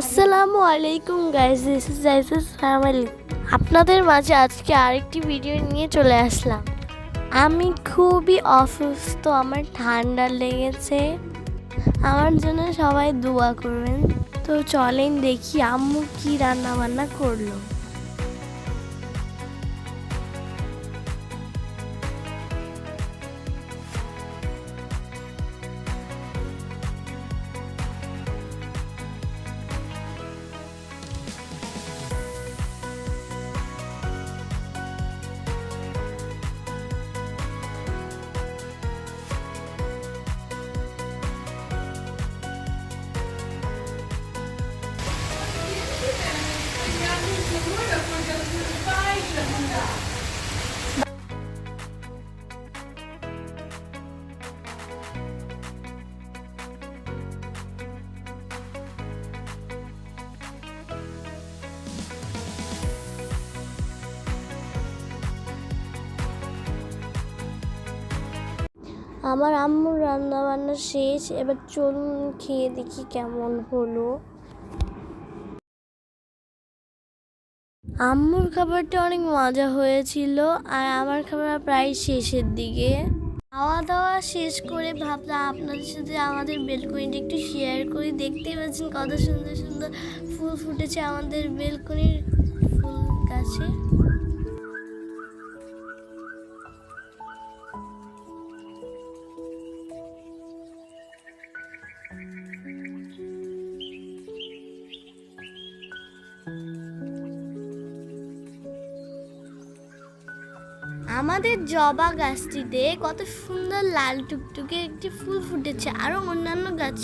আসসালামু আলাইকুম guys this is Jesus family আপনাদের মাঝে আজকে আরেকটি ভিডিও নিয়ে চলে আসলাম। আমি খুবই অসুস্থ, আমার ঠান্ডা লেগেছে। আমার জন্য সবাই দোয়া করবেন। তো চলেন দেখি আম্মু কি রান্না বান্না করল। আমার আম্মুর রান্না বান্না শেষ, এবার চলুন খেয়ে দেখি কেমন হলো। আম্মুর খাবারটা অনেক মজা হয়েছিল, আর আমার খাবার প্রায় শেষের দিকে। খাওয়া দাওয়া শেষ করে ভাবলাম আপনাদের সাথে আমাদের বেলকনিটা একটু শেয়ার করি। দেখতেই পাচ্ছেন কত সুন্দর সুন্দর ফুল ফুটেছে আমাদের বেলকনির ফুল গাছে। আমাদের জবা গাছটিতে কত সুন্দর লাল টুকটুকে একটি ফুল ফুটেছে আরও অন্যান্য গাছ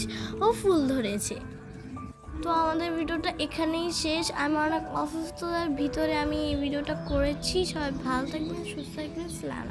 ও ফুল ধরেছে। তো আমাদের ভিডিওটা এখানেই শেষ। আমি অনেক অসুস্থতার ভিতরে আমি এই ভিডিওটা করেছি। সবাই ভালো থাকবেন, সুস্থ থাকবেন, সালাম।